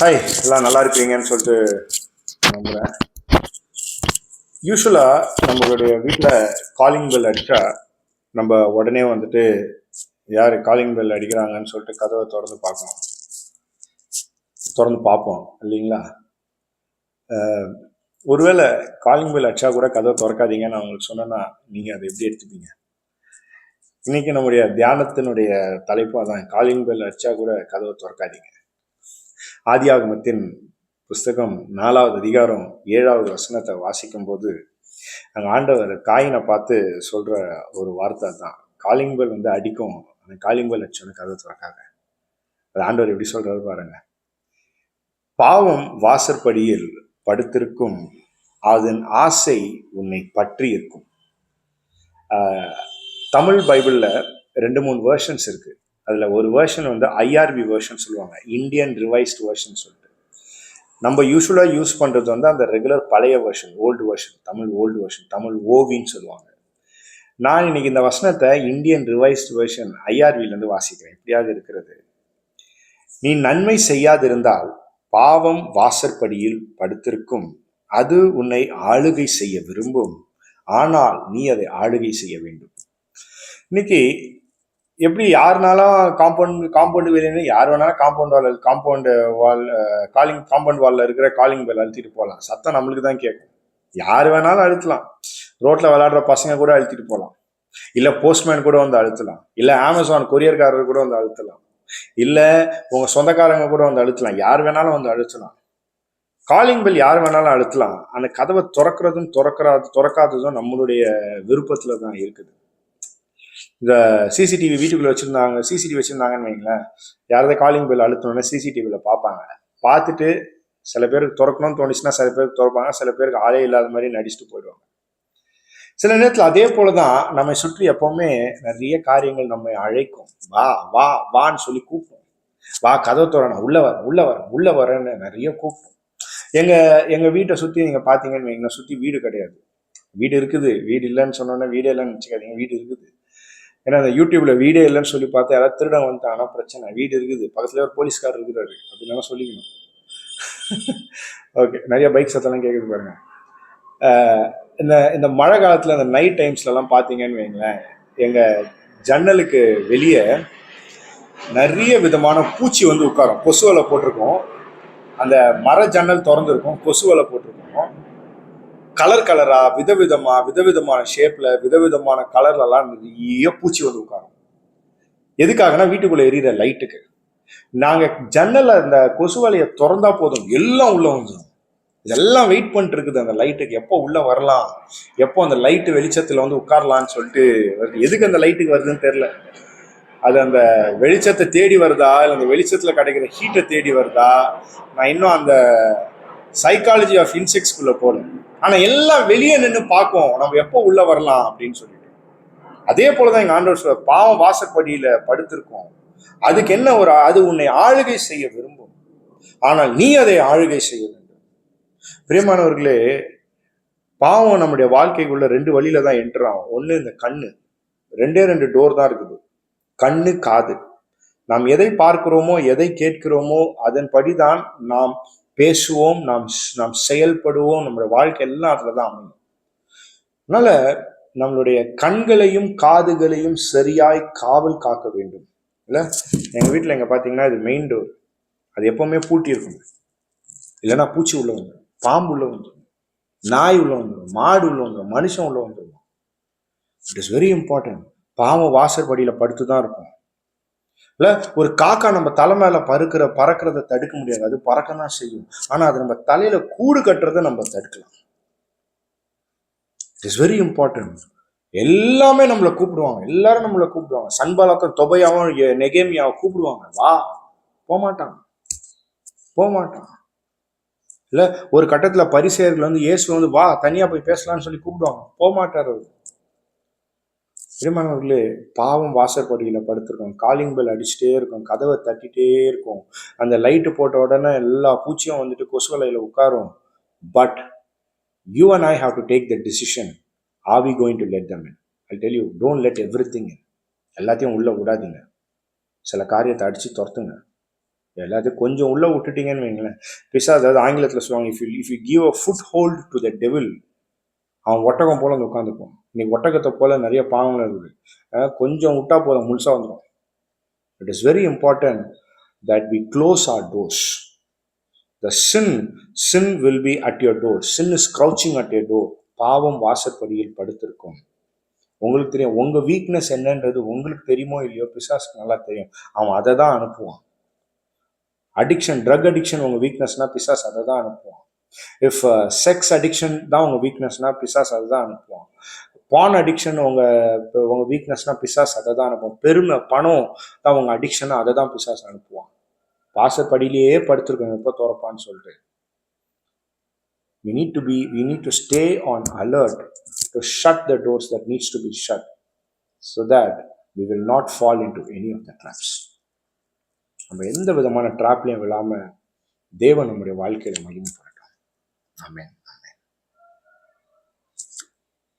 Hi எல்லாம் நல்லா இருப்பீங்கன்னு சொல்லிட்டு நம்புகிறேன் யூஸ்வலாக நம்மளுடைய வீட்டில் காலிங் பெல் அடித்தா நம்ம உடனே வந்துட்டு யார் காலிங் பெல் அடிக்கிறாங்கன்னு சொல்லிட்டு கதவை திறந்து பார்க்கணும். திறந்து பார்ப்போம் இல்லைங்களா? ஒருவேளை காலிங் பெல் அடிச்சா கூட கதவை திறக்காதீங்கன்னு நான் உங்களுக்கு சொன்னேன்னா நீங்கள் அதை எப்படி எடுத்துப்பீங்க? இன்னைக்கு நம்முடைய தியானத்தினுடைய தலைப்பு அதான் காலிங் பெல் அடிச்சா கூட கதவை திறக்காதீங்க. ஆதியாகமத்தின் புஸ்தகம் நாலாவது அதிகாரம் ஏழாவது வசனத்தை வாசிக்கும் போது அங்கே ஆண்டவர் காயினை பார்த்து சொல்ற ஒரு வார்த்தை தான் காலிங் பெல் வந்து அடிக்கும் அந்த காலிங் பெல் அடிச்சோன்னு திறக்காங்க அது ஆண்டவர் எப்படி சொல்றாரு பாருங்க. பாவம் வாசற்படியில் படுத்திருக்கும் அதன் ஆசை உன்னை பற்றி இருக்கும். தமிழ் பைபிளில் ரெண்டு மூணு வேர்ஷன்ஸ் இருக்குது அதில் ஒரு வேர்ஷன் வந்து ஐஆர்பி வேர்ஷன் சொல்லுவாங்க. இந்தியன் ரிவைஸ்டு வேர்ஷன் சொல்லிட்டு. நம்ம யூஸ்வலாக யூஸ் பண்ணுறது வந்து அந்த ரெகுலர் பழைய version old version Tamil old version Tamil ஓவின்னு சொல்லுவாங்க. நான் இன்னைக்கு இந்த வசனத்தை இந்தியன் ரிவைஸ்டு வெர்ஷன் ஐஆர்விலேருந்து வாசிக்கிறேன். இப்படியாக இருக்கிறது. நீ நன்மை செய்யாதிருந்தால் பாவம் வாசற்படியில் படுத்திருக்கும். அது உன்னை ஆளுகை செய்ய விரும்பும். ஆனால் நீ அதை ஆளுகை செய்ய வேண்டும். இன்னைக்கு எப்படி யாருனாலும் காம்பவுண்ட் காம்பவுண்ட் வெளியே யார் வேணாலும் compound wall compound wall calling compound வாலில் இருக்கிற காலிங் பெல் அழுத்திட்டு போகலாம் சத்தம் நம்மளுக்கு தான் கேட்கும். யார் வேணாலும் அழுத்தலாம். ரோட்டில் விளாடுற பசங்க கூட அழுத்திட்டு போகலாம் இல்லை போஸ்ட்மேன் கூட வந்து அழுத்தலாம். இல்லை அமேசான் கொரியர்காரர் கூட வந்து அழுத்தலாம். இல்லை உங்கள் சொந்தக்காரங்க கூட வந்து அழுத்தலாம். யார் வேணாலும் வந்து அழுத்தலாம். காலிங் பெல் யார் வேணாலும் அழுத்தலாம். அந்த கதவை திறக்கிறதும் திறக்கிறாது திறக்காததும் நம்மளுடைய விருப்பத்தில் தான் இருக்குது. இந்த சிசிடிவி வீட்டுக்குள்ள வச்சிருந்தாங்க சிசிடிவி வச்சிருந்தாங்கன்னு வைங்களேன் யாராவது காலிங் பெல் அழுத்தணும்னா சிசிடிவியில் பார்ப்பாங்க பார்த்துட்டு சில பேருக்கு திறக்கணும்னு தோணுச்சுன்னா சில பேருக்கு திறப்பாங்க சில பேருக்கு ஆளே இல்லாத மாதிரி நடிச்சுட்டு போயிடுவாங்க. சில நேரத்தில் அதே போல தான் நம்மை சுற்றி எப்பவுமே நிறைய காரியங்கள் நம்மை அழைக்கும். வா வா வான்னு சொல்லி கூப்பிடும். வா கதவை திறணும் உள்ள வர உள்ள வர உள்ள வரேன்னு நிறைய கூப்பிடும். எங்க எங்க வீட்டை சுற்றி நீங்க பாத்தீங்கன்னு வைங்களேன் சுற்றி வீடு கிடையாது. வீடு இருக்குது வீடு இல்லைன்னு சொன்னோன்னே வீடு இல்லைன்னு வச்சுக்காதீங்க வீடு இருக்குது. ஏன்னா அந்த யூடியூப்ல வீடே இல்லைன்னு சொல்லி பார்த்து யாராவது திருடம் வந்துட்டாங்கன்னா பிரச்சனை. வீடு இருக்குது. பக்கத்துல ஒரு போலீஸ்கார் இருக்கிறாரு. அப்படின்னா சொல்லிக்கணும். ஓகே நிறைய பைக் சத்தம்லாம் கேட்குது பாருங்க. இந்த இந்த மழை காலத்துல இந்த நைட் டைம்ஸ்லலாம் பார்த்தீங்கன்னு வைங்களேன் எங்க ஜன்னலுக்கு வெளியே நிறைய விதமான பூச்சி வந்து உட்காரும். கொசு வலை போட்டிருக்கோம். அந்த மர ஜன்னல் திறந்துருக்கும். கொசு வலை போட்டிருக்கோம். கலர் கலரா விதவிதமா விதவிதமான ஷேப்ல விதவிதமான கலர்லலாம் நிறைய பூச்சி வந்து உட்காரும். எதுக்காகனா வீட்டுக்குள்ள எரியிற லைட்டுக்கு நாங்க ஜன்னல்ல அந்த கொசு வலையை திறந்தா போதும். எல்லாம் உள்ள வந்துடும் இதெல்லாம் வெயிட் பண்ணிட்டு இருக்குது அந்த லைட்டுக்கு எப்போ உள்ள வரலாம்? எப்போ அந்த லைட்டு வெளிச்சத்துல வந்து உட்காரலாம்னு சொல்லிட்டு வருது. எதுக்கு அந்த லைட்டுக்கு வருதுன்னு தெரியல. அது அந்த வெளிச்சத்தை தேடி வருதா? இல்லை அந்த வெளிச்சத்தில் கிடைக்கிற ஹீட்டை தேடி வருதா? நான் இன்னும் அந்த சைக்காலஜி ஆஃப் இன்செக்ட்ஸ்குள்ளே போகல. ஆனா எல்லாம் வெளியே நின்று பார்க்கும். நம்ம எப்போ உள்ள வரலாம் அப்படின்னு சொல்லிட்டு. அதே போலதான் எங்க ஆண்டவர் சொல்ற பாவம் வாசப்படியில படுத்திருக்கோம். அதுக்கு என்ன ஒரு அது உன்னை ஆளுகை செய்ய விரும்பும். ஆனால் நீ அதை ஆளுகை செய்ய வேண்டும். பிரியமானவர்களே பாவம் நம்முடைய வாழ்க்கைக்குள்ள ரெண்டு வழியில தான் என்டர் ஒன்று ஒண்ணு இந்த கண்ணு. ரெண்டே ரெண்டு டோர் தான் இருக்குது. கண்ணு காது. நாம் எதை பார்க்கிறோமோ எதை கேட்கிறோமோ அதன்படி தான் நாம் பேசுவோம் நாம் நாம் செயல்படுவோம் நம்மளுடைய வாழ்க்கை எல்லாம் அதில் தான் அமையும். அதனால நம்மளுடைய கண்களையும் காதுகளையும் சரியாய் காவல் காக்க வேண்டும். இல்லை? எங்கள் வீட்டில் எங்கே பார்த்தீங்கன்னா இது மெயின் டோர் அது எப்பவுமே பூட்டி இருக்கும். இல்லைன்னா பூச்சி உள்ள வந்துடும் பாம்பு உள்ள வந்துடும் நாய் உள்ள வந்துடும் மாடு உள்ள வந்துடும் மனுஷன் உள்ள வந்துடும் இட் இஸ் வெரி இம்பார்ட்டன்ட் பாம்பு வாசற்படியில் படுத்து தான் இருக்கும் இல்ல ஒரு காக்கா நம்ம தலை மேல பறக்கிற பறக்கிறத தடுக்க முடியாது. அது பறக்க தான் செய்யும். ஆனா அது நம்ம தலையில கூடு கட்டுறதை நம்ம தடுக்கலாம். இட் இஸ் வெரி இம்பார்ட்டன்ட் எல்லாமே நம்மளை கூப்பிடுவாங்க. எல்லாரும் நம்மளை கூப்பிடுவாங்க. சண்பாலாக்கம் தொபையாவும் நெகேமியாவும் கூப்பிடுவாங்க. வா. போகமாட்டாங்க போகமாட்டான் இல்ல ஒரு கட்டத்துல பரிசெயர்கள் வந்து இயேசு வந்து வா தனியா போய் பேசலாம்னு சொல்லி கூப்பிடுவாங்க. போகமாட்டார் அவர். பிரியமானவர்களே பாவம் வாசற்படியில் படுத்திருக்கோம். காலிங் பெல் அடிச்சுட்டே இருக்கும். கதவை தட்டிட்டே இருக்கும். அந்த லைட்டு போட்ட உடனே எல்லா பூச்சியும் வந்துட்டு கொசு வலையில் உட்காரும். But you and I have to take the decision are we going to let them in I tell you don't let everything எல்லாத்தையும் உள்ளே விடாதீங்க. சில காரியத்தை அடித்து துரத்துங்க. எல்லாத்தையும் கொஞ்சம் உள்ளே விட்டுட்டீங்கன்னு வைங்களேன். பிசா அதாவது ஆங்கிலத்தில் சொல்லுவாங்க if you if you give a foothold to the devil அவன் ஒட்டகம் போல வந்து உட்காந்துக்கும் இன்னைக்கு ஒட்டகத்தை போல நிறைய பாவங்கள் இருக்குது. கொஞ்சம் விட்டா போதும் முழுசாக வந்துடும் it is very important that we close our doors the sin sin will be at your door sin is crouching at your door பாவம் வாசற்படியில் படுத்திருக்கும். உங்களுக்கு தெரியும் உங்கள் வீக்னஸ் என்னன்றது உங்களுக்கு தெரியுமோ இல்லையோ பிசாசுக்கு நல்லா தெரியும். அவன் அதை தான் அனுப்புவான். அடிக்ஷன் ட்ரக் அடிக்ஷன் உங்கள் வீக்னஸ்னால் பிசாஸ் அதை தான் அனுப்புவான். இஃப் செக்ஸ் அடிக்ஷன் தான் உங்கள் வீக்னஸ்னால் பிசாஸ் அதை தான் அனுப்புவான் பான் அடிக்ஷன் உங்கள் உங்கள் வீக்னஸ்னால் பிசாஸ் அதை தான் அனுப்புவான் பெருமை பணம் தான் உங்க அடிக்ஷன் அதை தான் பிசாஸ் அனுப்புவான். வாசப்படியிலேயே படுத்துருக்கோம் எப்போ திறப்பான்னு சொல்லிட்டு we need to be we need to stay on alert to shut the doors that needs to be shut so that we will not fall into any of the traps. நம்ம எந்த விதமான ட்ராப்லையும் விழாமல் தேவன் நம்முடைய வாழ்க்கையில மகிமைப்படட்டும் Amin.